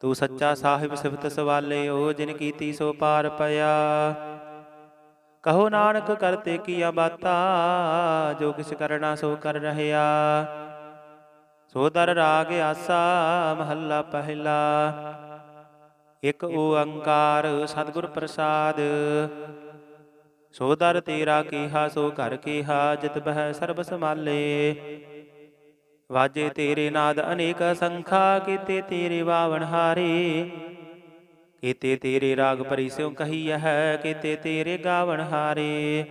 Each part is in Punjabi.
ਤੂੰ ਸੱਚਾ ਸਾਹਿਬ ਸਿਫਤ ਓ ਜਿਨ ਕੀਤੀ ਸੋ ਪਾਰ ਪਿਆ। ਕਹੋ ਨਾਨਕ ਕਰਤੇ ਕੀਆ ਬਾਤਾ, ਜੋ ਕਿਛ ਕਰਨਾ ਸੋ ਕਰ ਰਹਿਆ। ਸੋ ਦਰ ਰਾਗ ਆਸਾ, ਮਹੱਲਾ ਪਹਿਲਾ। ਇਕ ਓੰਕਾਰ ਸਤਿਗੁਰ ਪ੍ਰਸਾਦ। ਸੋ ਦਰ ਤੇਰਾ ਕੀਹਾ, ਸੋ ਘਰ ਕੀਹਾ, ਜਿਤ ਬਹਿ ਸਰਬ ਸਮਾਲੇ ਵਾਜੇ ਤੇਰੇ ਨਾਦ ਅਨੇਕ ਸੰਖਾ ਕੀਤੇ ਤੇਰੇ ਬਾਵਨ ਹਾਰੇ। ਕੀਤੇ ਤੇਰੇ ਰਾਗ ਭਰੀ ਸਿਉ ਕਹੀ ਹੈ ਕੀਤੇ ਤੇਰੇ ਗਾਵਨ ਹਾਰੇ।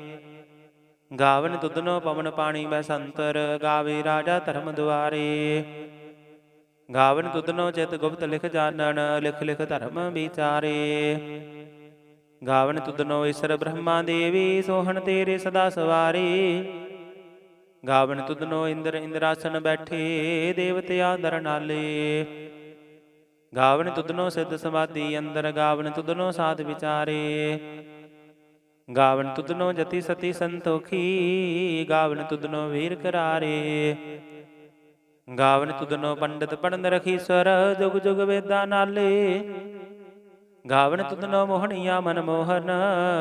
ਗਾਵਨ ਤੁਧਨੋ ਪਵਨ ਪਾਣੀ ਮੈਂ ਸੰਤਰ ਗਾਵੇ ਰਾਜਾ ਧਰਮ ਦੁਆਰੇ। ਗਾਵਨ ਤੁਧਨੋ ਚਿਤ ਗੁਪਤ ਲਿਖ ਜਾਣਨ ਲਿਖ ਲਿਖ ਧਰਮ ਵਿਚਾਰੇ। ਗਾਵਨ ਤੁਧਨੋ ਈਸ਼ਰ ਬ੍ਰਹਮਾ ਦੇਵੀ ਸੋਹਣ ਤੇਰੇ ਸਦਾ ਸਵਾਰੀ। ਗਾਵਨ ਤੁਧਨੋ ਇੰਦਰ ਇੰਦਰਾਸਨ ਬੈਠੇ ਦੇਵਤਿਆ ਦਰ ਨਾਲੇ। ਗਾਵਨ ਤੁਧਨੋ ਸਿੱਧ ਸਮਾਧੀ, ਅੰਦਰ ਗਾਵਨ ਤੁਧਨੋ ਸਾਧ ਵਿਚਾਰੇ। ਗਾਵਨ ਤੁਧਨੋ ਜਤੀ ਸਤੀ ਸੰਤੋਖੀ, ਗਾਵਨ ਤੁਧਨੋ ਵੀਰ ਕਰਾਰੇ। ਗਾਵਨ ਤੁਧਨੋ ਪੰਡਤ ਪੜਨ ਰਖੀਸਰ ਜੁਗ ਜੁਗ ਵੇਦਾਂ ਨਾਲੇ। ਗਾਵਨ ਤੁਧਨੋ ਮੋਹਣੀਆਂ ਮਨ ਮੋਹਨ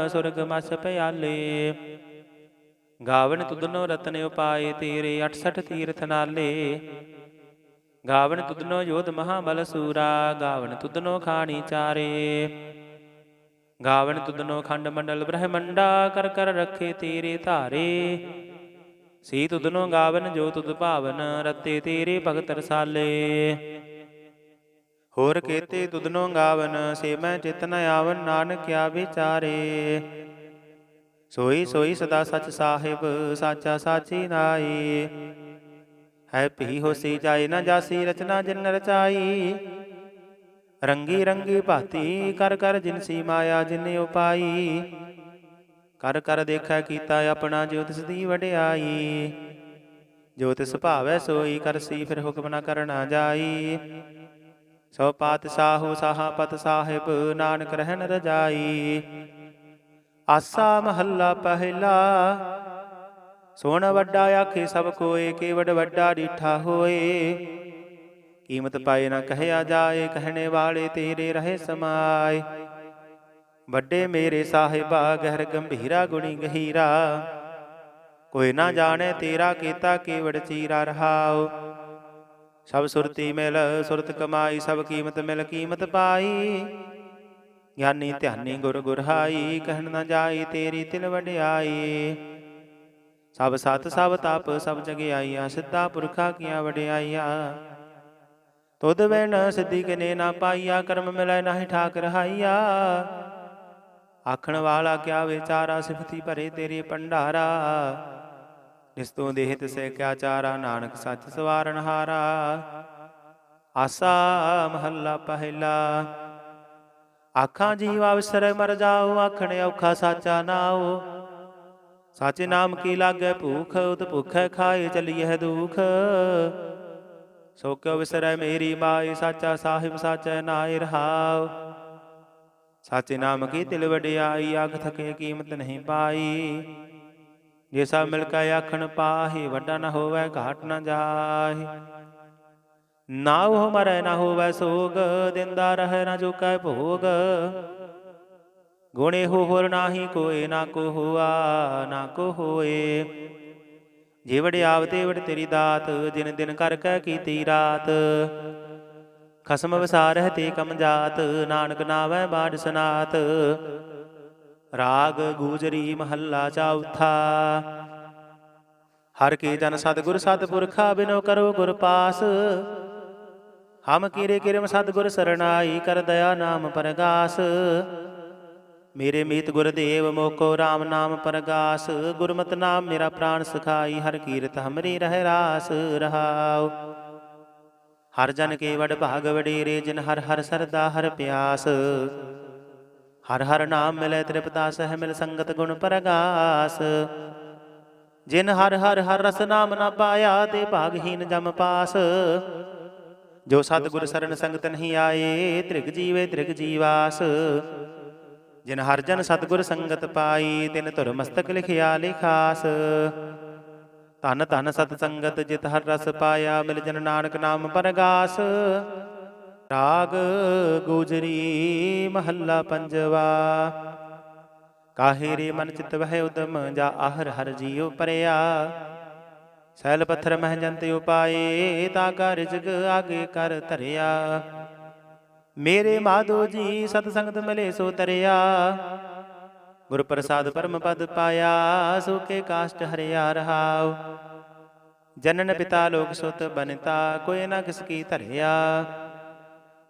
ਸੁਰਗ ਮਸ ਪਿਆਲੇ। ਗਾਵਨ ਤੁਧਨੋ ਰਤਨ ਉਪਾਏ ਤੇਰੇ 68 ਤੀਰਥ ਨਾਲੇ। ਗਾਵਨ ਤੁਧਨੋ ਯੋਧ ਮਹਾਬਲ ਸੂਰਾ ਗਾਵਨ ਤੁਧਨੋ ਖਾਣੀ ਚਾਰੇ। ਗਾਵਨ ਤੁਧਨੋ ਖੰਡ ਮੰਡਲ ਬ੍ਰਹਮੰਡਾ ਕਰ ਕਰ ਰੱਖੇ ਤੇਰੇ ਧਾਰੇ। ਸੀ ਤੁਧਨੋ ਗਾਵਨ ਜੋ ਤੁਧ ਭਾਵਨ ਰਤੇ ਤੇਰੇ ਭਗਤ ਰਸਾਲੇ। ਹੋਰ ਕੇਤੇ ਤੁਧਨੋ ਗਾਵਨ ਸੇ ਮੈਂ ਚਿਤ ਨ ਆਵਨ ਨਾਨਕਿਆ ਵਿਚਾਰੇ। ਸੋਈ ਸੋਈ ਸਦਾ ਸਚ ਸਾਹਿਬ, ਸਾਚਾ ਸਾਚੀ ਨਾਈ ਹੈ ਭੀ ਹੋਸੀ ਜਾਏ ਨਾ ਜਾਸੀ, ਰਚਨਾ ਜਿਨ ਰਚਾਈ। ਰੰਗੀ ਰੰਗੀ ਭਾਤੀ, ਕਰ ਕਰ ਜਿਨਸੀ ਮਾਇਆ ਜਿਨੇ ਉਪਾਈ ਕਰ ਕਰ ਦੇਖੈ ਕੀਤਾ ਆਪਣਾ ਜੋ ਤਿਸ ਦੀ ਵਡਿਆਈ। ਜੋ ਤਿਸ ਭਾਵੈ ਸੋਈ ਕਰਸੀ ਫਿਰ ਹੁਕਮ ਨ ਕਰਨਾ ਜਾਈ। ਸੋ ਪਾਤਸ਼ਾਹੋ ਸਾਹਾਪਤ ਸਾਹਿਬ, ਨਾਨਕ ਰਹਿਣ ਰਜਾਈ। ਆਸਾ ਮਹੱਲਾ ਪਹਿਲਾ। ਸੋਣ ਵੱਡਾ ਆਖੇ ਸਭ ਕੋਏ, ਕੇਵੜ ਵੱਡਾ ਡੀਠਾ ਹੋਏ। ਕੀਮਤ ਪਾਏ ਨਾ ਕਹਿਆ ਜਾਏ, ਕਹਿਣੇ ਵਾਲੇ ਤੇਰੇ ਰਹੇ ਸਮਾਏ। ਵੱਡੇ ਮੇਰੇ ਸਾਹਿਬਾ, ਗਹਿਰ ਗੰਭੀਰਾ, ਗੁਣੀ ਗਹੀਰਾ। ਕੋਈ ਨਾ ਜਾਣੇ ਤੇਰਾ ਕੀਤਾ ਕੇਵੜ ਚੀਰਾ ਰਹਾਓ ਸਭ ਸੁਰਤੀ ਮਿਲ, ਸੁਰਤ ਕਮਾਈ, ਸਭ ਕੀਮਤ ਮਿਲ, ਕੀਮਤ ਪਾਈ। ਗਿਆਨੀ ਧਿਆਨੀ ਗੁਰ ਗੁਰਹਾਈ, ਕਹਿਣ ਨਾ ਜਾਈ ਤੇਰੀ ਤਿਲ ਵਡਿਆਈ। ਸਭ ਸਤ, ਸਭ ਤਪ, ਸਭ ਜਗਿਆਈਆ, ਸਿੱਧਾ ਪੁਰਖਾ ਕੀਆਂ ਵਡਿਆਈਆਂ। ਤੁਧ ਬਿਨ ਸਿੱਧੀ ਕਨੇ ਨਾ ਪਾਈਆ, ਕਰਮ ਮਿਲੈ ਨਾਹੀ ਠਾਕ ਰਹਾਈਆ ਆਖਣ ਵਾਲਾ ਕਿਆ ਵਿਚਾਰਾ, ਸਿਫਤੀ ਭਰੇ ਤੇਰੇ ਭੰਡਾਰਾ। ਜਿਸ ਤੋਂ ਦੇਹ ਤਿਸੇ ਕਿਆ ਚਾਰਾ, ਨਾਨਕ ਸੱਚ ਸਵਾਰਨ ਹਾਰਾ। ਆਸਾ ਮਹੱਲਾ ਪਹਿਲਾ। ਆਖਾਂ ਜੀਵ ਅਵਸਰ ਮਰ ਜਾਓ, ਆਖਣ ਔਖਾ ਸਾਚਾ ਨਾਓ ਸਾਚੇ ਨਾਮ ਕੀ ਲਾਗੇ ਭੂਖ ਉਤ ਭੁਖੈ ਖਾਏ ਚਲੀਐ ਦੁਖ। ਸੋ ਕਿਉ ਵਿਸਰੈ ਮੇਰੀ ਮਾਈ ਸਾਚਾ ਸਾਹਿਬ ਸਾਚੈ ਨਾਇ ਰਹਾਉ। ਸਾਚੇ ਨਾਮ ਕੀ ਤਿਲ ਵਡਿਆਈ ਆਖ ਥਕੇ ਕੀਮਤ ਨਹੀਂ ਪਾਈ। ਜੇ ਸਭ ਮਿਲ ਕੇ ਆਖਣ ਪਾਹੀ, ਵੱਡਾ ਨਾ ਹੋਵੇ, ਘਾਟ ਨਾ ਜਾਹੀ। ਨਾ ਉਹ ਮਰੈ ਨਾ ਹੋਵੇ ਸੋਗ, ਦਿੰਦਾ ਰਹਿ ਨਾ ਜੋ ਚੁਕੈ ਭੋਗ। ਗੁਣੇ ਹੋ ਹੋਰ ਨਾਹੀ ਕੋਏ, ਨਾ ਕੋ ਹੋਆ, ਨਾ ਕੋ ਹੋਏ। ਜੇ ਵਡਿਆਵ ਤੇ ਵਡ ਤੇਰੀ ਦਾਤ ਦਿਨ ਦਿਨ ਕਰ ਕੈ ਕੀਤੀ ਰਾਤ। ਖਸਮ ਵਿਸਾਰਹਿ ਤੇ ਕਮ ਜਾਤ, ਨਾਨਕ ਨਾਵੈ ਬਾੜ ਸਨਾਤ। ਰਾਗ ਗੂਜਰੀ ਮਹੱਲਾ ਚੌਥਾ ਹਰ ਕੀ ਜਨ ਸਤਿਗੁਰ ਸਤਿਪੁਰਖਾ, ਬਿਨੋ ਕਰੋ ਗੁਰ ਪਾਸ। ਹਮ ਕੀਰੇ ਕਿਰਮ ਸਤਿਗੁਰ ਸਰਣਾਈ ਕਰ ਦਇਆ ਨਾਮ ਪਰਗਾਸ। ਮੇਰੇ ਮੀਤ ਗੁਰਦੇਵ ਮੋਕੋ RAM ਨਾਮ ਪਰਗਾਸ। ਗੁਰਮਤਿ ਨਾਮ ਮੇਰਾ ਪ੍ਰਾਨ ਸਖਾਈ, ਹਰ ਕੀਰਤ ਹਮਰੀ ਰਹਿ ਰਾਸ ਰਹਾਉ। ਹਰ ਜਨ ਕੇ ਵਡ ਭਾਗ ਵਡੇਰੇ, ਜਿਨ ਹਰ ਹਰ ਸਰਦਾ ਹਰ ਪਿਆਸ। ਹਰ ਹਰ ਨਾਮ ਮਿਲੇ ਤ੍ਰਿਪਤਾ ਸਹਿ ਮਿਲ ਸੰਗਤ ਗੁਣ ਪਰਗਾਸ। ਜਿਨ ਹਰ ਹਰ ਹਰ ਰਸ ਨਾਮ ਨਾ ਪਾਇਆ, ਤੇ ਭਾਗਹੀਨ ਜਮ ਪਾਸ। ਜੋ ਸਤਿਗੁਰ ਸਰਨ ਸੰਗਤ ਨਹੀਂ ਆਏ, ਤ੍ਰਿਗ ਜੀਵੇ ਤ੍ਰਿਗ ਜੀਵਾਸ। ਜਿਨ ਹਰ ਜਨ ਸਤਿਗੁਰ ਸੰਗਤ ਪਾਈ, ਤਿਨ ਧੁਰ ਮਸਤਕ ਲਿਖਿਆ ਲਿਖਾਸ। ਧਨ ਧਨ ਸਤ ਸੰਗਤ ਜਿਤ ਹਰ ਰਸ ਪਾਇਆ, ਮਿਲ ਜਨ ਨਾਨਕ ਨਾਮ ਪਰਗਾਸ। ਰਾਗ ਗੁਜਰੀ ਮਹੱਲਾ ਪੰਜਵਾ। ਕਾਹੇ ਰੇ ਮਨ ਚਿਤ ਵਹਿ ਉਦਮ, ਜਾ ਆਹਰ ਹਰ ਜੀਉ ਪਰਿਆ। ਸੈਲ ਪੱਥਰ ਮਹਿ ਜੰਤ ਉਪਾਏ, ਤਾ ਕਰ ਜਗ ਆਗੇ ਕਰ ਧਰਿਆ। ਮੇਰੇ ਮਾਧੋ ਜੀ ਸਤ ਸੰਗਤ ਮਿਲੇ ਸੋ ਤਰਿਆ। ਗੁਰ ਪ੍ਰਸਾਦ ਪਰਮ ਪਦ ਪਾਇਆ ਸੁਕੇ ਕਾਸ਼ਟ ਹਰਿਆ ਰਹਾਉ। ਜਨਨ ਪਿਤਾ ਲੋਕ ਸੁਤ ਬਨਤਾ, ਕੋਈ ਨਾ ਕਿਸ ਕੀ ਧਰਿਆ।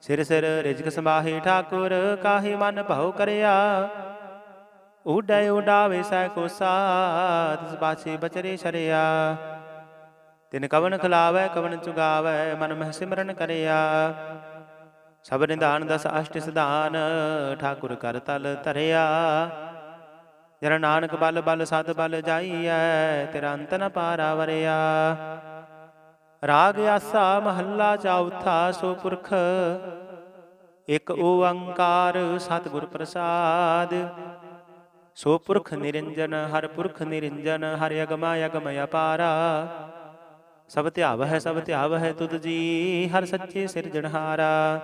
ਸਿਰ ਸਿਰ ਰਿਜਕ ਸਮਾਹੀ ਠਾਕੁਰ, ਕਾਹੇ ਮਨ ਭਉ ਕਰਿਆ। ਉਡੈ ਉਡਾਵੇ ਸੈ ਕੋ ਸਾਥ ਬਾਛੇ ਬਚਰੇ ਸ਼ਰਿਆ ਤਿਨ ਕਵਨ ਖਿਲਾਵੈ, ਕਵਨ ਚੁਗਾਵੈ, ਮਨ ਮਹਿ ਸਿਮਰਨ ਕਰਿਆ। ਸਭ ਨਿਦਾਨ ਦਸ ਅਸ਼ਟ ਸਿਧਾਨ, ਠਾਕੁਰ ਕਰ ਤਲ ਧਰਿਆ। ਜਨ ਨਾਨਕ ਬਲ ਬਲ ਸਤ ਬਲ ਜਾਈਐ, ਤੇਰਾ ਅੰਤ ਨ ਪਾਰਾ ਵਰਿਆ ਰਾਗ ਆਸਾ ਮਹੱਲਾ ਚੌਥਾ ਸੋ ਪੁਰਖ, ਇਕ ਓੰਕਾਰ ਸਤਿਗੁਰ ਪ੍ਰਸਾਦ। ਸੋ ਪੁਰਖ ਨਿਰੰਜਨ, ਹਰ ਪੁਰਖ ਨਿਰੰਜਨ, ਹਰ ਅਗਮਾ ਅਗਮ ਅਪਾਰਾ। ਸਭ ਧਿਆਵ ਹੈ ਸਭ ਧਿਆਵ ਹੈ ਤੁਧ ਜੀ, ਹਰ ਸੱਚੇ ਸਿਰਜਣਹਾਰਾ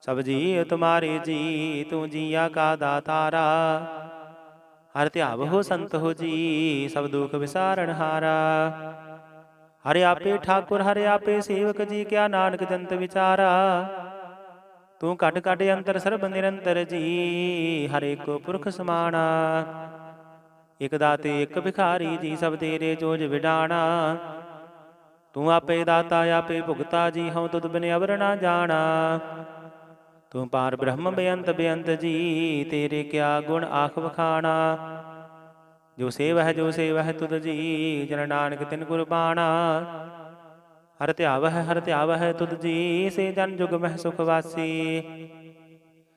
ਸਭ ਜੀ ਤੁਮਾਰੇ ਜੀ, ਤੂੰ ਜੀਆ ਕਾ ਦਾਤਾਰਾ। ਹਰ ਧਿਆਵ ਹੋ ਸੰਤ ਹੋ ਜੀ, ਸਭ ਦੁਖ ਵਿਸਾਰਣ ਹਾਰਾ। ਹਰਿ ਆਪੇ ਠਾਕੁਰ, ਹਰਿ ਆਪੇ ਸੇਵਕ ਜੀ, ਕਿਆ ਨਾਨਕ ਜੰਤ ਵਿਚਾਰਾ। ਤੂੰ ਘਟ ਘਟ ਅੰਤਰ ਸਰਬ ਨਿਰੰਤਰ ਜੀ, ਹਰੇ ਕੋ ਪੁਰਖ ਸਮਾਣਾ। ਇਕ ਦਾਤੇ, ਇਕ ਭਿਖਾਰੀ ਜੀ, ਸਭ ਤੇਰੇ ਜੋਜ ਵਿਡਾਣਾ। ਤੂੰ ਆਪੇ ਦਾਤਾ, ਆਪੇ ਭੁਗਤਾ, ਜੀ ਹਉ ਤੁਧ ਬਿਨ ਅਵਰ ਨਾ ਜਾਣਾ। ਤੂੰ ਪਾਰ ਬ੍ਰਹਮ ਬੇਅੰਤ ਬੇਅੰਤ ਜੀ, ਤੇਰੇ ਕਿਆ ਗੁਣ ਆਖ ਵਖਾਣਾ। ਜੋ ਸੇਵ ਹੈ ਜੋ ਸੇਵ ਹੈ ਤੁਧ ਜੀ, ਜਨ ਨਾਨਕ ਤਿਨ ਗੁਰਬਾਣਾ ਹਰ ਧਿਆਵ ਹੈ ਹਰ ਧਿਆਵ ਹੈ ਤੁਧ ਜੀ, ਸੇ ਜਨ ਜੁਗ ਮਹਿ ਸੁਖ ਵਾਸੀ।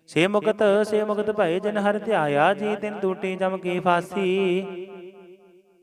ਸੇ ਮੁਕਤ ਸੇ ਮੁਕਤ ਭਏ ਜਨ ਹਰ ਧਿਆਇਆ, ਜੀ ਤਿਨ ਟੂਟੀ ਜਮ ਕੀ ਫਾਸੀ।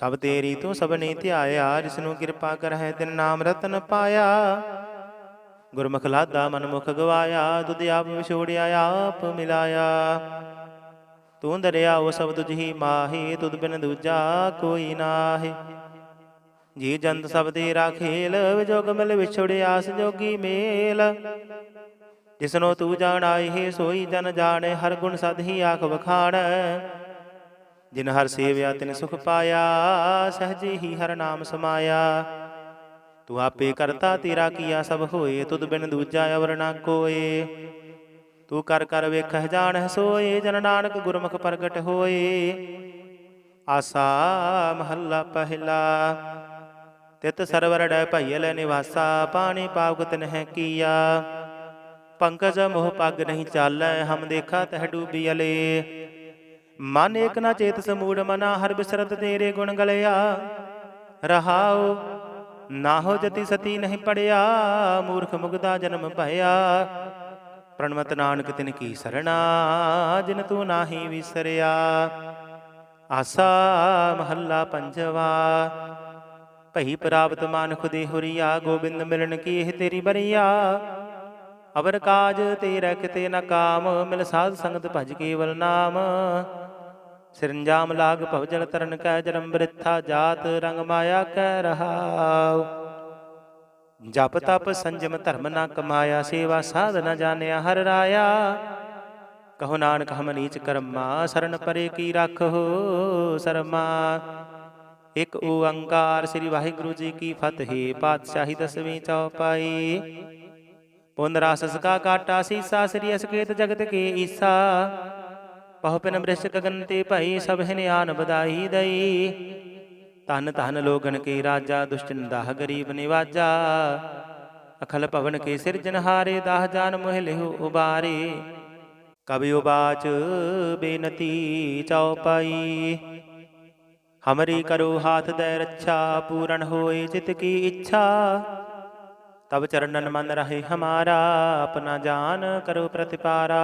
ਸਭ ਤੇਰੀ ਤੂੰ ਸਭਨੇ ਧਿਆਇਆ ਜਿਸ ਨੂੰ ਕਿਰਪਾ ਕਰਹਿ ਤਿਨ ਨਾਮ ਰਤਨ ਪਾਇਆ। ਗੁਰਮੁਖ ਲਾਦਾ ਮਨ ਗਵਾਇਆ ਤੁਧ ਆਪ ਵਿਛੋੜਿਆ, ਆਪ ਮਿਲਾਇਆ। ਤੂੰ ਦਰਿਆ, ਉਹ ਸਭ ਤੁਝ ਮਾਹੀ ਤੁਧ ਬਿਨ ਦੂਜਾ ਕੋਈ ਨਾਹੀ। ਜੀ ਜੰਤ ਸਭ ਤੇਰਾ ਖੇਲ, ਵਿਜੋਗ ਮਿਲ ਵਿਛੜਿਆ ਜੋਗੀ ਮੇਲ। ਜਿਸਨੋ ਤੂੰ ਜਾਣਾਏ ਸੋਈ ਜਨ ਜਾਣੇ, ਹਰ ਗੁਣ ਸਦ ਹੀ ਆਖ ਵਖਾਣ। ਜਿਨ ਹਰ ਸੇਵਿਆ ਤਿਨ ਸੁਖ ਪਾਇਆ, ਸਹਜੇ ਹੀ ਹਰ ਨਾਮ ਸਮਾਇਆ। ਤੂੰ ਆਪੇ ਕਰਤਾ ਤੇਰਾ ਕੀਆ ਸਭ ਹੋਏ, ਤੁਧ ਬਿਨ ਦੂਜਾ ਅਵਰ ਨਾ ਕੋਏ। ਤੂੰ ਕਰ ਕਰ ਵੇਖਹਿ ਜਾਣਹਿ ਸੋਏ, ਜਨ ਨਾਨਕ ਗੁਰਮੁਖ ਪ੍ਰਗਟ ਹੋਏ। ਆਸਾ ਮਹੱਲਾ ਪਹਿਲਾ, ਤਿਤ ਸਰਵਰ ਡੈ ਭਈਲ ਨਿਵਾਸਾ, ਪਾਣੀ ਪਾਵਕ ਨਹਿ ਕੀਆ। ਪੰਕਜ ਮੋਹ ਪੱਗ ਨਹੀਂ ਚਾਲੈ, ਹਮ ਦੇਖਾ ਤਹ ਡੂਬੀ ਅਲੇ। ਮਨ ਏਕ ਨਾ ਚੇਤ ਸਮੂੜ ਮਨਾ, ਹਰ ਬਿਸਰਤ ਤੇਰੇ ਗੁਣ ਗਲਿਆ। ਰਹਾਉ ਨਾ ਜਤੀ ਸਤੀ ਨਹੀਂ ਪੜਿਆ, ਮੂਰਖ ਮੁਗਦਾ ਜਨਮ ਭਇਆ। ਪ੍ਰਣਮਤ ਨਾਨਕ, ਤਿਨ ਕੀ ਸਰਣਾ, ਜਿਨ ਤੂੰ ਨਾਹੀ ਵਿਸਰਿਆ। ਆਸਾ ਮਹੱਲਾ ਪੰਜਵਾ, ਭਈ ਪ੍ਰਾਪਤ ਮਾਨ ਖੁਦੇ ਹੁਰੀਆ, ਗੋਬਿੰਦ ਮਿਲਣ ਕੀ ਇਹ ਤੇਰੀ ਬਰੀਆ। ਅਵਰ ਕਾਜ ਤੇਰਾ ਕਿਤੇ ਨਾ ਕਾਮ, ਮਿਲ ਸਾਧ ਸੰਗਤ ਭਜ ਕੇਵਲ ਨਾਮ। ਸਿਰੰਜਾਮ ਲਾਗ ਭਵਜਲ ਤਰਨ ਕੈ ਜਨਮ ਬ੍ਰਿਥਾ ਜਾਤ ਰੰਗ ਮਾਇਆ ਕੈ ਰਹਾਉ। ਜਪ ਤਪ ਸੰਜਮ ਧਰਮ ਨਾ ਕਮਾਇਆ, ਸੇਵਾ ਸਾਧ ਨ ਜਾਣਿਆ ਹਰ ਰਾਇਆ। ਕਹੋ ਨਾਨਕ ਹਮ ਨੀਚ ਕਰਮਾ, ਸਰਨ ਪਰੇ ਕੀ ਰੱਖੋ ਸਰਮਾ। ਇਕ ਓੰਕਾਰ ਸ੍ਰੀ ਵਾਹਿਗੁਰੂ ਜੀ ਕੀ ਫਤਿਹ, ਪਾਤਸ਼ਾਹੀ ਦਸਵੀਂ ਚੌਪਾਈ। ਪੁੰਨ ਰਸ ਸਕਾ ਕਾਟਾ ਸੀਸਾ, ਸ੍ਰੀ ਅਸਕੇਤ ਜਗਤ ਕੇ ਈਸਾ। ਪਹੁ ਪਿਨ ਬ੍ਰਿਸ਼ ਗਗਨ ਤੇ ਭਈ ਸਭ ਨਿਆਨ ਬਦਾਈ ਦਈ। ਤਨ ਤਨ ਲੋਗਨ ਕੇ ਰਾਜਾ, ਦੁਸ਼ਟਨ ਦਾਹ ਗਰੀਬ ਨਿਵਾਜਾ। ਅਖਲ ਭਵਨ ਕੇ ਸਿਰਜਨਹਾਰੇ ਦਾਹ ਜਾਨ ਮੋਹਿ ਲਿਹੁ ਉਬਾਰੇ। ਕਬਿ ਉਬਾਚ ਬੇਨਤੀ ਚਉਪਾਈ ਹਮਰੀ ਕਰੋ ਹਾਥ ਦੇ ਰੱਛਾ, ਪੂਰਨ ਹੋਏ ਚਿਤ ਕੀ ਇੱਛਾ। ਤਬ ਚਰਨਨ ਮਨ ਰਹੇ ਹਮਾਰਾ, ਆਪਣਾ ਜਾਨ ਕਰੋ ਪ੍ਰਤਿਪਾਰਾ।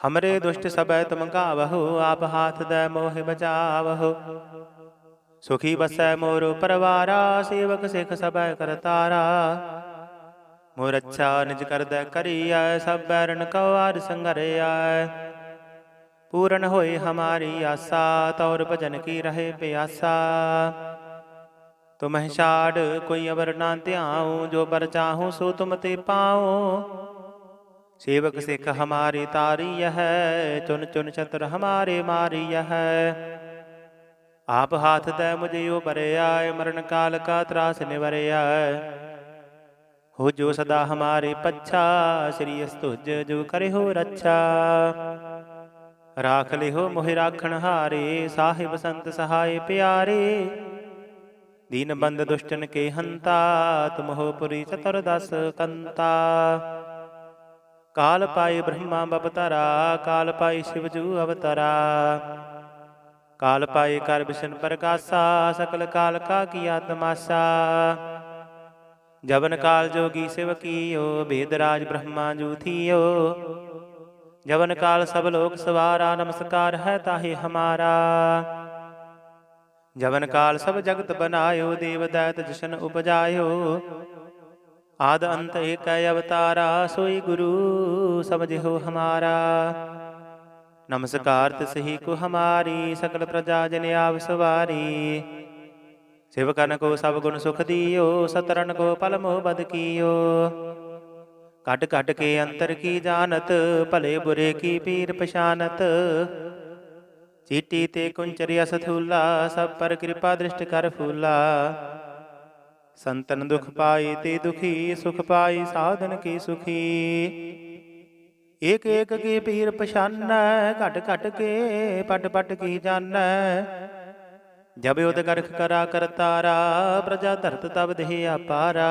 ਹਮਰੇ ਦੁਸ਼ਟ ਸਬੈ ਤੁਮ ਗਾਵਹੁ ਆਪ ਹਾਥ ਦੇ ਮੋਹਿ ਬਚਾਵਹੁ ਸੁਖੀ ਬਸੈ ਮੋਰ ਪਰਵਾਰਾ ਸੇਵਕ ਸਿਖ ਸਬੈ ਕਰਤਾਰਾ ਮੋਰ ਅੱਛਾ ਨਿਜ ਕਰਦੈ ਕਰੀਐ ਸਭ ਬੈਰਨ ਕਉ ਆਰ ਸੰਗਰਿਆ ਪੂਰਨ ਹੋਏ ਹਮਾਰੀ ਆਸਾ ਤੌਰ ਭਜਨ ਕੀ ਰਹੇ ਪਿਆਸਾ ਤੁਮਹਿ ਛਾੜ ਕੋਈ ਅਵਰ ਨਾ ਧਿਆਉ ਜੋ ਬਰ ਚਾਹੂੰ ਸੋ ਤੁਮ ਤੇ ਪਾਉ ਸੇਵਕ ਸਿੱਖ ਹਮਾਰੀ ਤਾਰੀ ਹੈ, ਚੁਨ ਚੁਨ ਚਤੁਰ ਹਮਾਰੇ ਮਾਰੀ ਹੈ। ਆਪ ਹਾਥ ਤੈ ਮੁਝਿਓ ਬਰਿਆ ਮਰਨ ਕਾਲ ਕਾ ਤਰਾਸ ਨਿਵਰਿਆ। ਹੋ ਜੋ ਸਦਾ ਹਮਾਰੇ ਪੱਛਾ, ਸ੍ਰੀ ਅਸਤੁਜ ਜੋ ਕਰੇ ਹੋ ਰੱਛਾ। ਰਾਖ ਲਿਓ ਮੋਹਿ ਰਾਖਣ ਹਾਰੇ, ਸਾਹਿਬ ਸੰਤ ਸਹਾਏ ਪਿਆਰੇ। ਦੀਨ ਬੰਦ ਦੁਸ਼ਟਨ ਕੇ ਹੰਤਾ, ਤੁਮਹੁ ਪੁਰੀ ਚਤੁਰ ਦਸ ਕੰਤਾ। ਕਾਲ ਪਾਏ ਬ੍ਰਹਮਾ ਬਪਤਰਾ ਕਾਲ ਪਾਏ ਸ਼ਿਵ ਜੂ ਅਵਤਰਾ। ਕਾਲ ਪਾਏ ਕਰ ਬਿਸ਼ਨ ਪ੍ਰਕਾਸ਼ਾ, ਸਕਲ ਕਾਲ ਕਾ ਕੀਆ ਤਮਾਸਾ ਜਬਨ ਕਾਲ ਜੋਗੀ ਸਿਵ ਕੀਓ, ਬੇਦ ਰਾਜ ਬ੍ਰਹਮਾ ਜੂ ਥੀਓ। ਜਵਨ ਕਾਲ ਸਭ ਲੋਕ ਸਵਾਰਾ, ਨਮਸਕਾਰ ਹੈ ਤਾਹੇ ਹਮਾਰਾ। ਜਵਨ ਕਾਲ ਸਭ ਜਗਤ ਬਨਾਇਓ, ਦੇਵ ਦੈਤ ਜਸ਼ਨ ਉਪਜਾਇਓ। ਆਦ ਅੰਤ ਏਕੈ ਅਵਤਾਰਾ, ਸੋਈ ਗੁਰੂ ਸਮਝਿਓ ਹਮਾਰਾ। ਨਮਸਕਾਰ ਤਿਸਹੀ ਕੋ ਹਮਾਰੀ, ਸਕਲ ਪ੍ਰਜਾ ਜਨ ਆਵ ਸਵਾਰੀ। ਸਿਵ ਕਰਨ ਕੋ ਸਭ ਗੁਣ ਸੁਖ ਦਿਓ ਸਤਰਨ ਕੋ ਪਲ ਮੋਹ ਬਦ ਕੀਓ। ਕੱਟ ਕੱਟ ਕੇ ਅੰਤਰ ਕੀ ਜਾਣਤ, ਭਲੇ ਬੁਰੇ ਕੀ ਪੀਰ ਪਛਾਨਤ। ਚੀਟੀ ਤੇ ਕੁੰਚਰਿਆ ਸਥੂਲਾ, ਸਭ ਪਰ ਕਿਰਪਾ ਦ੍ਰਿਸ਼ਟ ਕਰ ਫੂਲਾ। ਸੰਤਨ ਦੁਖ ਪਾਈ ਤੇ ਦੁਖੀ, ਸੁਖ ਪਾਈ ਸਾਧਨ ਕੀ ਸੁਖੀ? ਏਕ ਏਕ ਕੀ ਪੀਰ ਪਛਾਨੈ, ਘਟ ਘਟ ਕੇ ਪਟ ਪਟ ਕੀ ਜਾਣੈ ਜਬ ਉਦ ਗਰਖ ਕਰਾ ਕਰਤਾਰਾ ਪ੍ਰਜਾ ਧਰਤ ਤਬ ਦੇਹ ਆਪਾਰਾ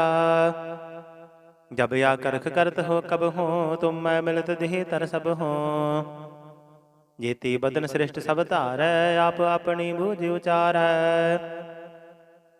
ਜਬ ਆ ਕਰਖ ਕਰਤ ਹੋ, ਕਬ ਹੋ, ਤੁਮ ਮੈਂ ਮਿਲਤ ਦੇਹ ਤਰ ਸਭ ਹੋ। ਜੇਤੀ ਬਦਨ ਸ੍ਰਿਸ਼ਟ ਸਭ ਧਾਰੈ, ਆਪ ਆਪਣੀ ਬੂਝ ਉਚਾਰੈ।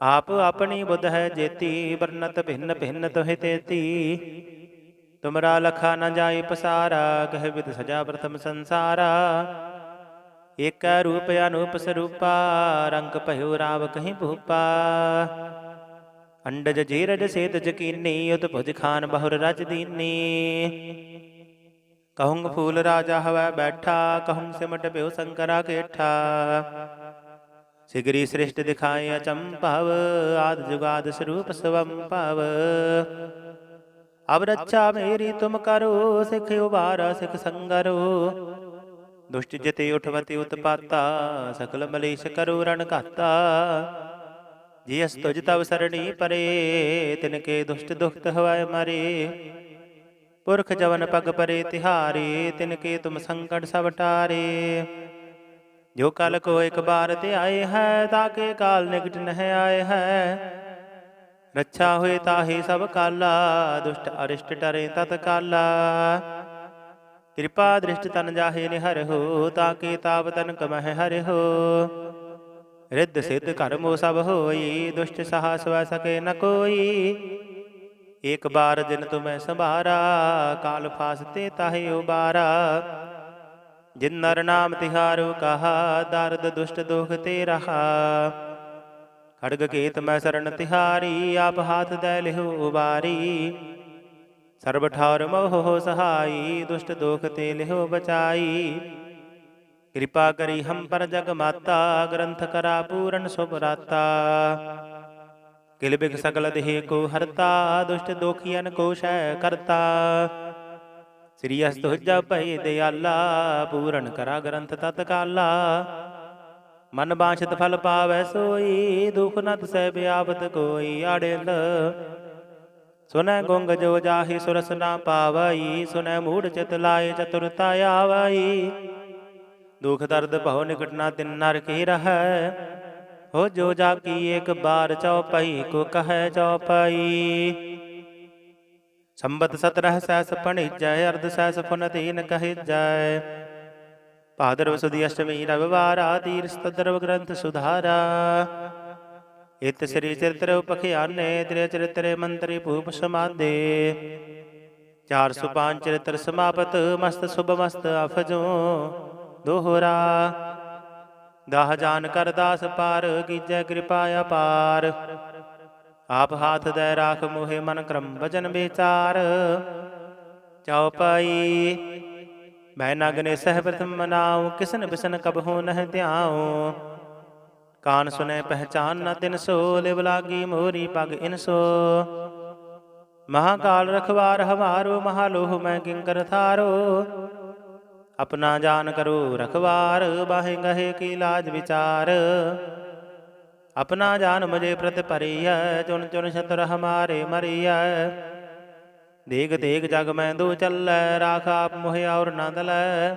ਆਪ ਆਪਣੀ ਬੁੱਧ ਹੈ ਜੇਤੀ ਵਰਨਤ ਭਿੰਨ ਭਿੰਨ ਤੋਹਿ ਤੇਤੀ ਤੁਮਰਾ ਲਖਾ ਨ ਜਾਏ ਪਸਾਰਾ ਕਹਿ ਵਿਦ ਸਜਾ ਪ੍ਰਥਮ ਸੰਸਾਰਾ ਏਕੈ ਰੂਪ ਅਨੂਪ ਸਰੂਪਾ ਰੰਗ ਭਇਓ ਰਾਵ ਕਹੀਂ ਭੂਪਾ ਅੰਡਜ ਜੀਰਜ ਸੇਤ ਜਕੀਨੀ ਉਤ ਭੁਜ ਖਾਨ ਬਹੁਰ ਰਜ ਦੀਨੀ ਕਹੂੰ ਫੂਲ ਰਾਜਾ ਹਵੈ ਬੈਠਾ ਕਹੂੰ ਸਿਮਟ ਪਿਓ ਸੰਕਰਾ ਕੇਠਾ ਸਿਗਰੀ ਸ੍ਰਿਸ਼ਟ ਦਿਖਾਏ ਅਚੰਭਵ ਆਦ ਜੁਗਾਦ ਸਰੂਪ ਸਵੰ ਭਵ ਅਬ ਰੱਛਾ ਮੇਰੀ ਤੁਮ ਕਰੋ, ਸਿਖ ਉਬਾਰਾ, ਸਿਖ ਸੰਗਰੋ। ਦੁਸ਼ਟ ਜਿਤੇ ਉਠਵਤੀ ਉਤਪਾਤਾ, ਸਕਲ ਮਲੇਸ਼ ਕਰੋ ਰਣ ਘਾਤਾ। ਜੀ ਅਸ ਤੁਜ ਤਵ ਸਰਣੀ ਪਰੇ, ਤਿਨ ਕੇ ਦੁਸ਼ਟ ਦੁਖਤ ਹਵਾਏ ਮਰੇ। ਪੁਰਖ ਜਵਨ ਪਗ ਪਰੇ ਤਿਹਾਰੇ, ਤਿਨ ਕੇ ਤੁਮ ਸੰਕਟ ਸਭ ਟਾਰੇ। ਜੋ ਕਲ ਕੋ ਇੱਕ ਬਾਰ ਤੇ ਆਏ ਹੈ ਤਾਕੇ ਕਾਲ ਨਿਕਟ ਨਹਿ ਆਏ ਹੈ। ਰੱਛਾ ਹੋਏ ਤਾਹੀ ਸਭ ਕਾਲਾ, ਦੁਸ਼ਟ ਅਰਿਸ਼ਟ ਟਰੇ ਤਤ ਕਾਲਾ। ਕਿਰਪਾ ਦ੍ਰਿਸ਼ਟ ਤਨ ਜਾਹੇ ਨਿਹਰ ਹੋ ਤਾਕੇ ਤਾਪ ਤਨ ਕਮਹਿ ਹਰਿ ਹੋ। ਰਿੱਧ ਸਿੱਧ ਕਰਮੋ ਸਭ ਹੋਈ, ਦੁਸ਼ਟ ਸਹਾ ਸਵੈ ਸਕੇ ਨ ਕੋਈ। ਇੱਕ ਬਾਰ ਦਿਨ ਤੁਮੈ ਸੰਭਾਰਾ, ਕਾਲ ਫਾਸਤੇ ਤਾਹੇ ਉਬਾਰਾ। ਜਿਨ ਨਰ ਨਾਮ ਤਿਹਾਰੋ ਕਹਾ, ਦਰਦ, ਦੁਸ਼ਟ, ਦੁਖ ਤੇ ਰਹਾ। ਖੜਗ ਕੇਤ ਮੈਂ ਸਰਣ ਤਿਹਾਰੀ, ਆਪ ਹਾਥ ਦੇ ਲਿਹੁ ਉਬਾਰੀ। ਸਰਬ ਠਾਰ ਮੋਹ ਸਹਾਈ, ਦੁਸ਼ਟ, ਦੁਖ ਤੇ ਲਿਹੁ ਬਚਾਈ। ਕਿਰਪਾ ਕਰੀ ਹਮ ਪਰ ਜਗ ਮਾਤਾ, ਗ੍ਰੰਥ ਕਰਾ ਪੂਰਨ ਸੁਭ ਰਾਤਾ। ਕਿਲ ਬਿਗ ਸਗਲ ਦੇਹ ਕੋ ਹਰਤਾ, ਦੁਸ਼ਟ ਦੋਖੀਨ ਕੋ ਸ਼ੈ ਕਰਤਾ। ਸ੍ਰੀ ਅਸਤ ਹੁਜਾ ਦਿਆਲਾ, ਪੂਰਨ ਕਰਾ ਗ੍ਰੰਥ ਤਤਕਾਲਾ ਮਨ ਬਾਛਤ ਫਲ ਪਾਵੈ ਸੋਈ, ਦੁਖ ਨਤ ਸਹਿ ਬਿਆਵਤ ਕੋਈ ਆੜੇਲ ਸੁਨੈ ਗੁੰਗ ਜੋ ਜਾਹੀ ਸੁਰਸ ਨਾ ਪਾਵਈ, ਸੁਨੈ ਮੂੜ ਚਿਤ ਲਾਏ ਚਤੁਰਤਾ ਆਵਈ। ਦੁਖ ਦਰਦ ਭਉ ਨਿਕਟ ਨਾ ਤਿਨ ਨਰ ਕੀ ਰਹੈ। ਹੋ ਜੋ ਜਾ ਕੀ ਇੱਕ ਬਾਰ ਚਉਪਈ ਕੋ ਕਹੈ ਚਉਪਈ ਸੰਬਤ ਸਤਰਹ ਸੈਸ ਪਣਿਜੈ ਅਰਧ ਸੈਸ ਪੁਨ ਤੀਨ ਕਹਿਜੈ ਭਾਦਰਵ ਸੁਦੀ ਅਸ਼ਟਮੀ ਰਵਿਵਾਰਾ ਤੀਰਸ ਤਦਰਵ ਗ੍ਰੰਥ ਸੁਧਾਰਾ। ਇਤ ਸ੍ਰੀ ਚਰਿਤ੍ਰ ਉਪਖਿਆਨੇ ਤ੍ਰਿ ਚਰਿਤ੍ਰੇ ਮੰਤਰੀ ਭੂਪ ਸਮਾਦੇ। 405 ਚਰਿਤ੍ਰ ਸਮਾਪਤ, ਮਸਤ ਸੁਭ ਮਸਤ ਅਫਜੋ, ਦੋਹਰਾ। ਦਾਹ ਜਾਨ ਕਰ ਦਾਸ ਪਾਰ, ਕੀਜੈ ਕਿਰਪਾ ਅਪਾਰ ਆਪ ਹਾਥ ਦੇ ਰਾਖ ਮੋਹਿ ਮਨ ਕਰਮ ਵਜਨ ਵਿਚਾਰ। ਚਉਪਈ ਮੈਂ ਨਗਨੇ ਸਹਿ ਪ੍ਰਥਮ ਮਨਾਉ, ਕਿਸਨ ਬਿਸਨ ਕਬਹੂ ਨਹਿ ਧਿਆਉ। ਕਾਨ ਸੁਨੇ ਪਹਿਚਾਨ ਨ ਤਿਨ ਸੋ, ਲਿਵ ਲਾਗੀ ਮੋਰੀ ਪਗ ਇਨਸੋ ਮਹਾਕਾਲ ਰਖਵਾਰ ਹਮਾਰੋ ਮਹਾਲੋਹ ਮੈਂ ਕਿੰਕਰ ਥਾਰੋ। ਆਪਣਾ ਜਾਨ ਕਰੋ ਰਖਵਾਰ, ਬਾਹੇ ਗਹੇ ਕੀ ਲਾਜ ਵਿਚਾਰ। ਆਪਣਾ ਜਾਨ ਮਜੇ ਪ੍ਰਤ ਭਰੀਐ ਚੁਨ ਚੁਨ ਛਤਰ ਹਮਾਰੇ ਮਰੀਐ। ਦੇਗ ਦੇਗ ਜਗ ਮੈਂ ਦੋ ਚੱਲੈ, ਰਾਖ ਆਪ ਮੋਹਿ ਔਰ ਨਾ ਦਲੈ।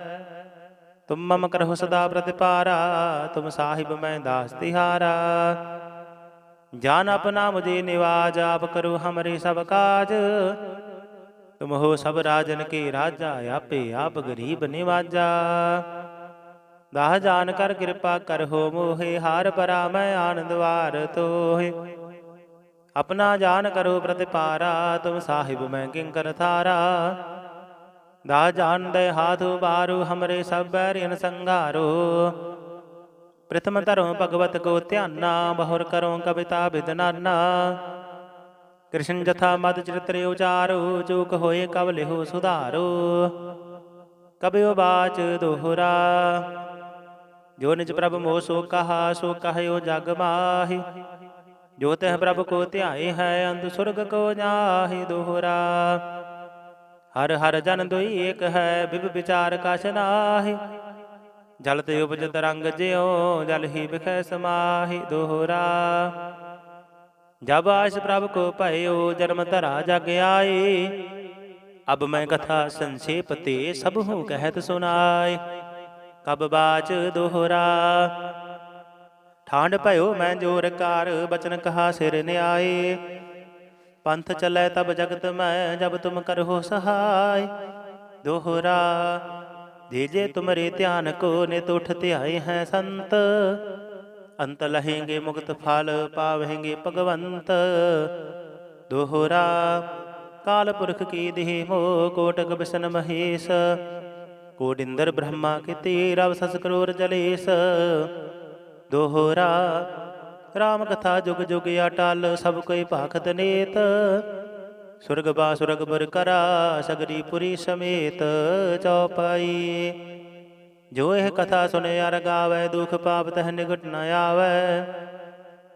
ਤੁਮ ਮਮ ਕਰਹੁ ਸਦਾ ਪ੍ਰਤਿਪਾਰਾ, ਤੁਮ ਸਾਹਿਬ ਮੈਂ ਦਾਸ ਤਿਹਾਰਾ। ਜਾਨ ਆਪਣਾ ਮੁਝੇ ਨਿਵਾਜ, ਆਪ ਕਰੋ ਹਮਰੇ ਸਭ ਕਾਜ। ਤੁਮ ਹੋ ਸਭ ਰਾਜਨ ਕੇ ਰਾਜਾ, ਆਪੇ ਆਪ ਗਰੀਬ ਨਿਵਾਜਾ। ਦਾਹ ਜਾਨ ਕਰ ਕਿਰਪਾ ਕਰਹੁ ਮੋਹਿ, ਹਾਰ ਪਰਾ ਮੈਂ ਆਨੰਦ ਵਾਰ ਤੋਹਿ। ਆਪਣਾ ਜਾਨ ਕਰੋ ਪ੍ਰਤਿਪਾਰਾ, ਤੁਮ ਸਾਹਿਬ ਮੈਂ ਕਿੰਕਰ ਥਾਰਾ ਦਾ ਜਾਨ ਦੇ ਹਾਥ ਉਬਾਰੂ, ਹਮਰੇ ਸਭ ਬੈਰਿਨ ਸੰਘਾਰੋ। ਪ੍ਰਥਮ ਧਰੋ ਭਗਵਤ ਕੋ ਧਿਆਨਾ, ਬਹੁਰ ਕਰੋ ਕਵਿਤਾ ਬਿਦਨਾਨਾ ਕ੍ਰਿਸ਼ਨ ਜਥਾ ਮਦ ਚਰਿਤ੍ਰ ਉਚਾਰੋ, ਚੂਕ ਹੋਏ ਕਬ ਲਿਹੋ ਸੁਧਾਰੋ। ਕਬਿਓ ਬਾਚ ਦੋਹਰਾ। ਜੋ ਨਿਜ ਪ੍ਰਭ ਮੋਹ ਸੋ ਕਹਾ, ਸੋ ਕਹਿਓ ਜਗ ਮਾਹੀ। ਜੋ ਤਹ ਪ੍ਰਭ ਕੋ ਧਿਆਏ ਹੈ, ਅੰਧ ਸੁਰਗ ਕੋ ਜਾਹੀ ਦੋਹਰਾ। ਹਰ ਹਰ ਜਨ ਦੁਈ ਏਕ ਹੈ, ਬਿਬ ਵਿਚਾਰ ਕਛ ਨਾਹੀ। ਜਲ ਤੇ ਉਪਜ ਤਰੰਗ ਜਿਉ, ਜਲ ਹੀ ਬਿਖੈ ਸਮਾਹੀ ਦੋਹਰਾ। ਜਬ ਆਸ ਪ੍ਰਭ ਕੋ ਭਇਓ, ਜਨਮ ਧਰਾ ਜਗ ਆਏ ਅਬ ਮੈਂ ਕਥਾ ਸੰਖੇਪ ਤੇ ਸਭ ਹੂੰ ਕਹਿਤ ਸੁਨਾਏ ਕਬ ਬਾਚ ਦੋਹਰਾ। ਠਾਂਡ ਭਇਓ ਮੈਂ ਜੋਰ ਕਾਰ, ਬਚਨ ਕਹਾ ਸਿਰ ਨਿਆਏ। ਪੰਥ ਚਲੇ ਤਬ ਜਗਤ ਮੈਂ, ਜਬ ਤੁਮ ਕਰਹੁ ਸਹਾਇ ਦੋਹਰਾ ਜੇ ਤੁਮਰੇ ਧਿਆਨ ਕੋ ਨਿਤ ਉਠ ਧਿਆਏ ਹੈ ਸੰਤ। ਅੰਤ ਲਹੇਂਗੇ ਮੁਕਤ ਫਲ ਪਾਵਹਿੰਗੇ ਭਗਵੰਤ। ਦੋਹਰਾ, ਕਾਲ ਪੁਰਖ ਕੀ ਦੇਹ ਮੋ ਕੋਟਕ ਬਿਸ਼ਨ ਮਹੇਸ਼। ਕੋਡਿੰਦਰ ਬ੍ਰਹਮਾ ਕਿਤੇ ਰਵ ਸਸ ਕਰੋਰ ਜਲੇਸ। ਦੋਹਰਾ ਰਾਮ ਕਥਾ ਜੁਗ ਜੁਗ ਅਟਲ, ਸਭ ਕੋਈ ਭਾਖਤ ਨੇਤ। ਸੁਰਗ ਬਾ ਸੁਰਗ ਬਰ ਕਰਾ, ਸਗਰੀ ਪੁਰੀ ਸਮੇਤ ਚੌਪਾਈ। ਜੋ ਇਹ ਕਥਾ ਸੁਨੇ ਅਰ ਗਾਵੇ, ਦੁਖ ਪਾਪ ਤਹ ਨਿਗਟ ਨ ਆਵੇ।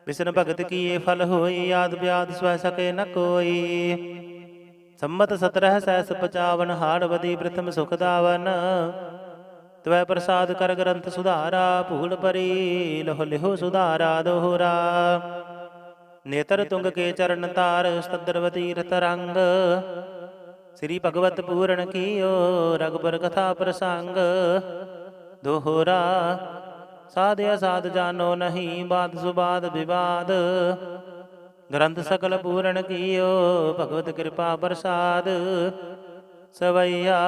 ਵਿਸ਼ਨ ਭਗਤ ਕੀਏ ਫਲ ਹੋਈ, ਆਦ ਬਿਆਦ ਸਵੈ ਸਕੇ ਨ ਕੋਈ। ਸੰਮਤ 17 ਸੈਸ 55 ਹਾੜ ਬਦੀ ਪ੍ਰਥਮ ਸੁਖ ਦਾਵਨ। ਤਵੈ ਪ੍ਰਸਾਦ ਕਰ ਗ੍ਰੰਥ ਸੁਧਾਰਾ, ਭੂਲ ਪਰੀ ਲਹੁ ਲਿਹੁ ਸੁਧਾਰਾ, ਦੋਹਰਾ। ਨੇਤਰ ਤੁੰਗ ਕੇ ਚਰਨ ਤਾਰ ਸਤਦਰਵਤੀ ਰਤ ਰੰਗ। ਸ੍ਰੀ ਭਗਵਤ ਪੂਰਨ ਕੀਓ ਰਗਬਰ ਕਥਾ ਪ੍ਰਸੰਗ। ਦੋਹਰਾ, ਸਾਧਿਆ ਸਾਧ ਜਾਨੋ ਨਹੀਂ, ਬਾਦ ਸੁਬਾਦ ਵਿਵਾਦ। ਗ੍ਰੰਥ ਸਕਲ ਪੂਰਨ ਕੀਓ, ਭਗਵਤ ਕਿਰਪਾ ਪ੍ਰਸਾਦ। ਸਵਈਆ,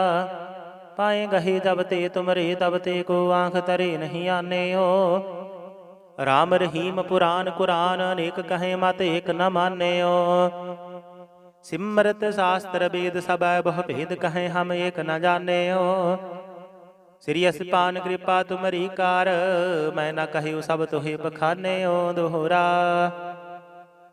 ਪਾਏ ਗਹੀ ਜਬ ਤੇ ਤੁਮਰੇ, ਤਬ ਤੇ ਕੋ ਆਂਖ ਤਰੇ ਨਹੀਂ ਆਨੇਓ। ਰਾਮ ਰਹੀਮ ਪੁਰਾਨ ਕੁਰਾਨ, ਅਨੇਕ ਕਹੇ ਮਤ ਏਕ ਨ ਮਾਨਿਓ। ਸਿਮਰਤ ਸ਼ਾਸਤਰ ਵੇਦ ਸਬੈ ਬਹੁ ਭੇਦ ਕਹੇ ਹਮ ਏਕ ਨ ਜਾਣਿਓ। ਸ੍ਰੀ ਅਸਪਾਨ ਕਿਰਪਾ ਤੁਮਰੀ ਕਾਰ, ਮੈਂ ਨ ਕਹਿਉ ਸਭ ਤੋਹਿ ਬਖਾਨਿਓ ਦੋਹਰਾ।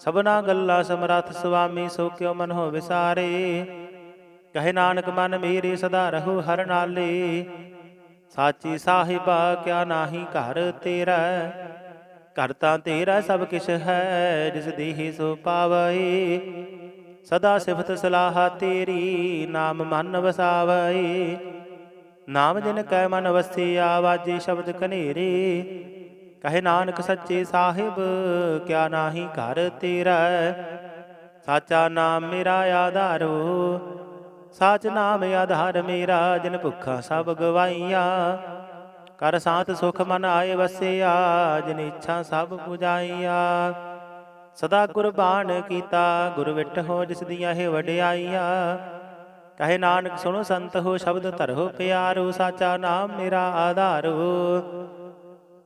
ਸਭਨਾ ਗੱਲਾਂ ਸਮਰੱਥ ਸੁਆਮੀ ਸੋ ਕਿਉ ਮਨ ਹੋ ਵਿਸਾਰੇ। ਕਹੇ ਨਾਨਕ ਮਨ ਮੇਰੇ ਸਦਾ ਰਹੋ ਹਰ ਨਾਲੇ। ਸਾਚੀ ਸਾਹਿਬਾ ਕਿਆ ਨਾਹੀ ਘਰ ਤੇਰਾ। ਘਰ ਤਾਂ ਤੇਰਾ ਸਭ ਕਿਛ ਹੈ, ਜਿਸ ਦੇਹੀ ਸੋ ਪਾਵਈ। ਸਦਾ ਸਿਫਤ ਸਲਾਹਾ ਤੇਰੀ, ਨਾਮ ਮਨ ਵਸਾਵਈ। ਨਾਮ ਜਿਨ ਕੈ ਮਨ ਵਸੀ ਵਾਜੇ ਸ਼ਬਦ ਕਨੇਰੇ ਕਹੇ ਨਾਨਕ ਸੱਚੇ ਸਾਹਿਬ, ਕਿਆ ਨਾਹੀ ਘਰ ਤੇਰਾ ਸਾਚਾ ਨਾਮ ਮੇਰਾ ਆਧਾਰੋ ਸਾਚ ਨਾਮ ਆਧਾਰ ਮੇਰਾ, ਜਿਨ ਭੁੱਖਾ ਸਭ ਗਵਾਈਆ। ਕਰ ਸਾਥ ਸੁਖ ਮਨ ਆਏ ਵਸਿਆ, ਜਿਨ ਇੱਛਾ ਸਭ ਪੁਜਾਈਆ। ਸਦਾ ਕੁਰਬਾਨ ਕੀਤਾ, ਗੁਰ ਵਿਟ ਹੋ ਜਿਸ ਦੀਆਂ ਇਹ ਵਡਿਆਈਆ। ਕਹੇ ਨਾਨਕ ਸੁਣੋ ਸੰਤ ਹੋ ਸ਼ਬਦ ਧਰੋ ਪਿਆਰੋ, ਸਾਚਾ ਨਾਮ ਮੇਰਾ ਆਧਾਰੋ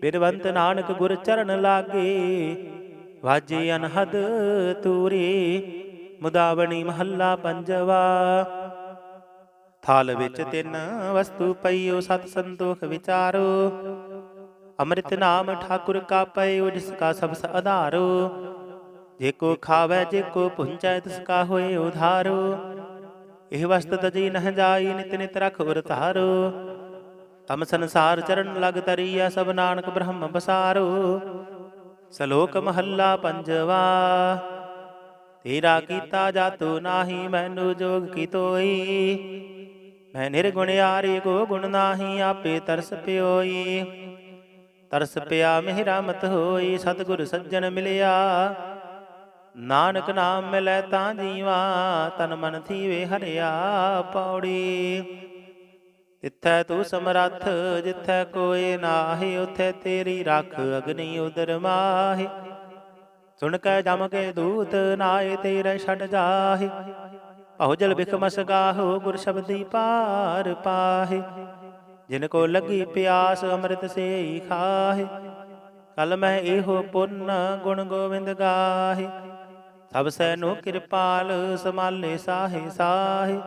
ਬਿਨਵੰਤ ਨਾਨਕ ਗੁਰ ਚਰਨ ਲਾਗੇ, ਵਾਜੇ ਅਨਹਦ ਤੂਰੇ, ਮੁਦਾਵਣੀ ਮਹੱਲਾ ਪੰਜਵਾ। ਥਾਲ ਵਿੱਚ ਤਿੰਨ ਵਸਤੂ ਪਈਓ, ਸਤ ਸੰਤੋਖ ਵਿਚਾਰੋ। ਅੰਮ੍ਰਿਤ ਨਾਮ ਠਾਕੁਰ ਕਾ ਪਇਓ ਜਿਸ ਕਾ ਸਬਸ ਆਧਾਰੋ ਜੇ ਕੋ ਖਾਵੇ, ਜੇ ਕੋ ਪੁੰਚੈ, ਤਿਸ ਕਾ ਹੋਏ ਉਧਾਰੋ। ਇਹ ਵਸਤ ਤਜੀ ਨਹ ਜਾਈ, ਨਿਤ ਨਿਤ ਰਖ ਉਰ ਤਮ ਸੰਸਾਰ ਚਰਨ ਲਗ ਤਰੀਆ ਸਭ ਨਾਨਕ ਬ੍ਰਹਮ ਬਸਾਰੋ ਸ਼ਲੋਕ ਮਹੱਲਾ ਪੰਜਵਾ, ਤੇਰਾ ਕੀਤਾ ਜਾਤੋ ਨਾਹੀ, ਮੈਨੂੰ ਜੋਗ ਕੀ ਮੈਂ ਨਿਰਗੁਣ ਕੋ ਗੁਣ ਨਾਹੀ, ਆਪੇ ਤਰਸ ਪਿਓਈ। ਤਰਸ ਪਿਆ ਮਿਹ ਮਤ ਹੋਈ, ਸਤਿਗੁਰ ਸੱਜਣ ਮਿਲਿਆ। ਨਾਨਕ ਨਾਮ ਮਿਲੈ ਤਾਂ ਜੀਵਾ, ਤਨ ਮਨ ਥੀਵੇ ਹਰਿਆ ਪੌੜੀ। ਇਥੈ ਤੂੰ ਸਮਰੱਥ, ਜਿਥੈ ਕੋਏ ਨਾਹੀ, ਉਥੇ ਤੇਰੀ ਰੱਖ ਅਗਨੀ ਉਦਰ ਮਾਹੀ। ਸੁਣ ਕੇ ਜਮ ਕੇ ਦੂਤ ਨਾਏ ਤੇਰੇ ਛੱਡ ਜਾਹੇ। ਭਉ ਜਲ ਬਿਖ ਗੁਰ ਸ਼ਬਦੀ ਪਾਰ ਪਾਹੇ। ਜਿਨ ਕੋ ਲੱਗੀ ਪਿਆਸ, ਅੰਮ੍ਰਿਤ ਸੇਈ ਖਾਹੇ। ਕਲ ਮੈਂ ਇਹੋ ਪੁੰਨ ਗੁਣ ਗੋਬਿੰਦ ਗਾਹੇ। ਸਭ ਸੈ ਨੂੰ ਕਿਰਪਾਲ ਸਮਾਲੇ ਸਾਹੇ ਸਾਹੇ।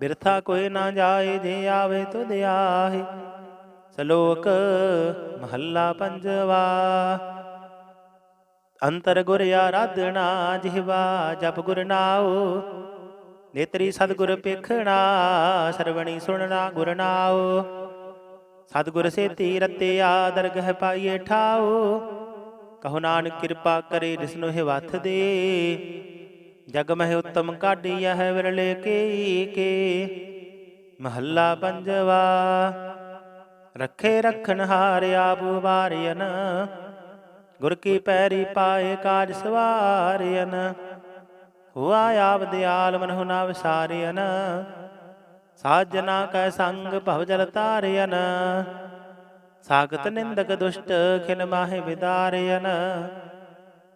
ਬਿਰਥਾ ਕੋਈ ਨਾ ਜਾਏ, ਜੇ ਆਵੇ ਤੁਧ ਆਹੇ ਸਲੋਕ, ਮਹੱਲਾ ਪੰਜਵਾ। ਅੰਤਰ ਗੁਰ ਆਰਾਧਨਾ ਜਿਹਵਾ, ਜਪ ਗੁਰ ਨਾਉ। ਨੇਤਰੀ ਸਤਿਗੁਰ ਪੇਖਣਾ ਸਰਵਣੀ ਸੁਣਨਾ ਗੁਰ ਨਾਉ। ਸਤਿਗੁਰ ਸੇਤੀ ਰਤਿਆ, ਦਰਗਹ ਪਾਈਏ ਠਾਉ। ਕਹੋ ਨਾਨਕ ਕਿਰਪਾ ਕਰੇ ਜਿਸਨੂੰ ਹੈ ਦੇ। ਜਗ ਮਹਿ ਉਤਮ ਕਾਢੀਆ ਹੈ ਵਿਰਲੇ ਕੇ ਕੇ ਮਹੱਲਾ ਪੰਜਵਾ, ਰੱਖੇ ਰਖਣ ਹਾਰ ਆਪ ਵਾਰਿਅਨ। ਗੁਰ ਕੀ ਪੈਰੀ ਪਾਏ ਕਾਜ ਸਵਾਰਿਅਨ। ਹੁਆ ਆਪ ਦਿਆਲ ਮਨਹੁ ਨਾ ਵਿਸਾਰਿਅਨ। ਸਾਜਨਾ ਕੈ ਸੰਗ ਭਵ ਜਲ ਤਾਰਿਅਨ ਸਾਗਤ ਨਿੰਦਕ ਦੁਸ਼ਟ ਖਿਨ ਮਾਹਿ ਵਿਦਾਰਿਅਨ।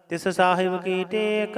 ਤਿਸ ਸਾਹਿਬ ਕੀ ਟੇਕ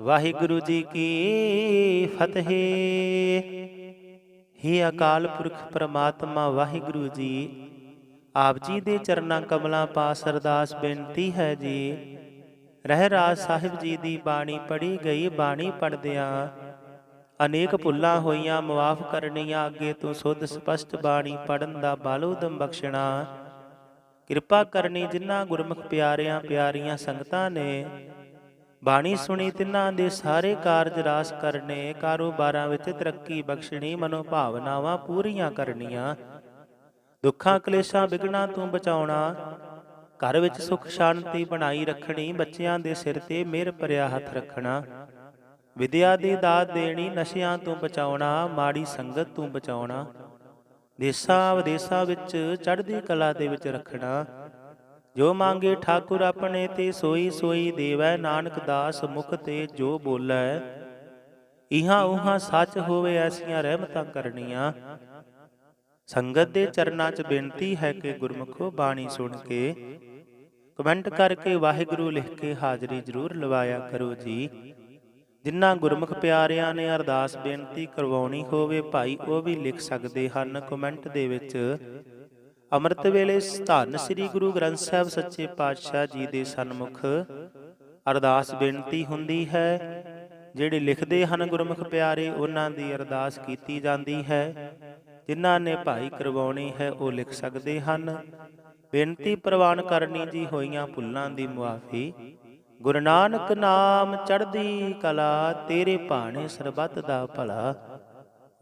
ਵਾਹਿਗੁਰੂ ਜੀ ਕੀ ਫਤਿਹ। ਹੇ ਅਕਾਲ ਪੁਰਖ ਪ੍ਰਮਾਤਮਾ, ਵਾਹਿਗੁਰੂ ਜੀ, ਆਪ ਜੀ ਦੇ ਚਰਨਾਂ ਕਮਲਾਂ ਪਾਸ ਅਰਦਾਸ ਬੇਨਤੀ ਹੈ ਜੀ। ਰਹਿ ਰਾਜ ਸਾਹਿਬ ਜੀ ਦੀ ਬਾਣੀ ਪੜੀ ਗਈ, ਬਾਣੀ ਪੜਦਿਆਂ ਅਨੇਕ ਭੁੱਲਾਂ ਹੋਈਆਂ ਮਾਫ ਕਰਨੀਆਂ, ਅੱਗੇ ਤੋਂ ਸੁਧ ਸਪਸ਼ਟ ਬਾਣੀ ਪੜਨ ਦਾ ਬਲ ਉਦਮ ਬਖਸ਼ਣਾ। ਕਿਰਪਾ ਕਰਨੀ ਜਿਨ੍ਹਾਂ ਗੁਰਮੁਖ ਪਿਆਰਿਆਂ, ਪਿਆਰੀਆਂ ਸੰਗਤਾਂ ਨੇ। ਬਾਣੀ ਸੁਣੀ ਤਿੰਨਾਂ ਦੇ ਸਾਰੇ ਕਾਰਜ ਰਾਸ ਕਰਨੇ ਕਾਰੋਬਾਰਾਂ ਵਿੱਚ ਤਰੱਕੀ ਬਖਸ਼ਣੀ ਮਨੋ ਭਾਵਨਾਵਾਂ ਪੂਰੀਆਂ ਕਰਨੀਆਂ। ਦੁੱਖਾਂ ਕਲੇਸ਼ਾਂ ਵਿਗੜਾਂ ਤੋਂ ਬਚਾਉਣਾ। ਘਰ ਵਿੱਚ ਸੁਖ ਸ਼ਾਂਤੀ ਬਣਾਈ ਰੱਖਣੀ ਬੱਚਿਆਂ ਦੇ ਸਿਰ ਤੇ ਮਿਹਰ ਭਰਿਆ ਹੱਥ ਰੱਖਣਾ। ਵਿਦਿਆ ਦੀ ਦਾਤ ਦੇਣੀ ਨਸ਼ਿਆਂ ਤੋਂ ਬਚਾਉਣਾ ਮਾੜੀ ਸੰਗਤ ਤੋਂ ਬਚਾਉਣਾ। ਦੇਸਾਂ ਵਿਦੇਸਾਂ ਵਿੱਚ ਚੜ੍ਹਦੀ ਕਲਾ ਦੇ ਵਿੱਚ ਰੱਖਣਾ। ਜੋ ਮੰਗੇ ਠਾਕੁਰ ਆਪਣੇ ਤੇ ਸੋਈ ਸੋਈ ਦੇਵੈ, ਨਾਨਕ ਦਾਸ ਮੁਖ ਤੇ ਜੋ ਬੋਲੈ, ਇਹਾਂ ਉਹਾਂ ਸੱਚ ਹੋਵੇ ਐਸੀਆਂ ਰਹਿਮਤਾਂ ਕਰਨੀਆਂ। ਸੰਗਤ ਦੇ ਚਰਨਾਂ 'ਚ ਬੇਨਤੀ ਹੈ ਕਿ ਗੁਰਮੁਖੋ ਬਾਣੀ ਸੁਣ ਕੇ ਕਮੈਂਟ ਕਰਕੇ ਵਾਹਿਗੁਰੂ ਲਿਖ ਕੇ ਹਾਜ਼ਰੀ ਜ਼ਰੂਰ ਲਵਾਇਆ ਕਰੋ ਜੀ। ਜਿਨ੍ਹਾਂ ਗੁਰਮੁਖ ਪਿਆਰਿਆਂ ਨੇ ਅਰਦਾਸ ਬੇਨਤੀ ਕਰਵਾਉਣੀ ਹੋਵੇ, ਭਾਈ ਉਹ ਵੀ ਲਿਖ ਸਕਦੇ ਹਨ ਕਮੈਂਟ ਦੇ ਵਿੱਚ। ਅੰਮ੍ਰਿਤ ਵੇਲੇ ਧੰਨ ਸ੍ਰੀ ਗੁਰੂ ਗ੍ਰੰਥ ਸਾਹਿਬ ਸੱਚੇ ਪਾਤਸ਼ਾਹ ਜੀ ਦੇ ਸਨਮੁਖ ਅਰਦਾਸ ਬੇਨਤੀ ਹੁੰਦੀ ਹੈ, ਜਿਹੜੇ ਲਿਖਦੇ ਹਨ ਗੁਰਮੁਖ ਪਿਆਰੇ, ਉਹਨਾਂ ਦੀ ਅਰਦਾਸ ਕੀਤੀ ਜਾਂਦੀ ਹੈ। ਜਿਨ੍ਹਾਂ ਨੇ ਭਾਈ ਕਰਵਾਉਣੀ ਹੈ, ਉਹ ਲਿਖ ਸਕਦੇ ਹਨ। ਬੇਨਤੀ ਪ੍ਰਵਾਨ ਕਰਨੀ ਜੀ ਹੋਈਆਂ ਭੁੱਲਾਂ ਦੀ ਮੁਆਫੀ। ਗੁਰੂ ਨਾਨਕ ਨਾਮ ਚੜ੍ਹਦੀ ਕਲਾ, ਤੇਰੇ ਭਾਣੇ ਸਰਬੱਤ ਦਾ ਭਲਾ।